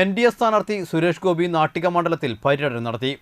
N D A സ്ഥാനാർത്ഥി സുരേഷ് ഗോപി നാട്ടിക മണ്ഡലത്തിൽ പര്യടനം നടത്തി.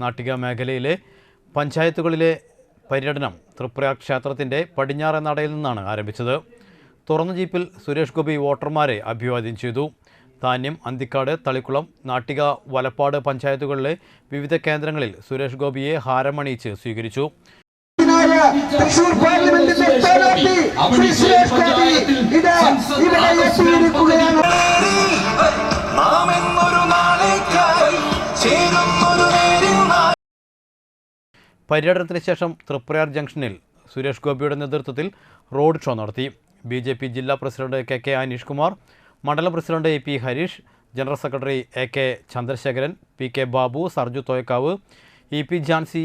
നാട്ടിക മേഖലയിലെ പഞ്ചായത്തുകളിലെ പര്യടനം ത്രിപുര ക്ഷേത്രത്തിന്റെ പടിഞ്ഞാറേ നടയിൽ നിന്നാണ് ആരംഭിച്ചത്. തുറന്ന ജീപ്പിൽ സുരേഷ് ഗോപി വോട്ടർമാരെ അഭിവാദ്യം ചെയ്തു. ധാന്യം അന്തിക്കാട് തളിക്കുളം നാട്ടിക വലപ്പാട് പഞ്ചായത്തുകളിലെ വിവിധ കേന്ദ്രങ്ങളിൽ സുരേഷ് ഗോപിയെ ഹാരമണിയിച്ച് സ്വീകരിച്ചു. തൃശൂർ പാർലമെന്റിന്റെ പര്യടനത്തിന് ശേഷം തൃപ്രയാർ ജംഗ്ഷനിൽ സുരേഷ് ഗോപിയുടെ നേതൃത്വത്തിൽ റോഡ് ഷോ നടത്തി. ബി ജെ പി ജില്ലാ president K K Aneesh Kumar മണ്ഡലം president A P Harish general secretary A K Chandrasekharan P K Babu Sarju Thoyakkavu E P Jancy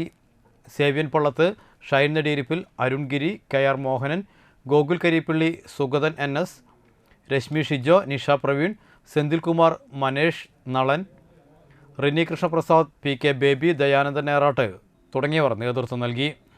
സേവ്യൻ Pallath Shine നെടിയിരിപ്പിൽ Arungiri K R Mohanan Gokul Karippilly Sugathan N S Rashmi Shijo Nisha Praveen Senthilkumar Manesh Nalan Rini Krishnaprasad P K Baby Dayanandan Nerat തുടങ്ങിയവർ നേതൃത്വം നൽകി ും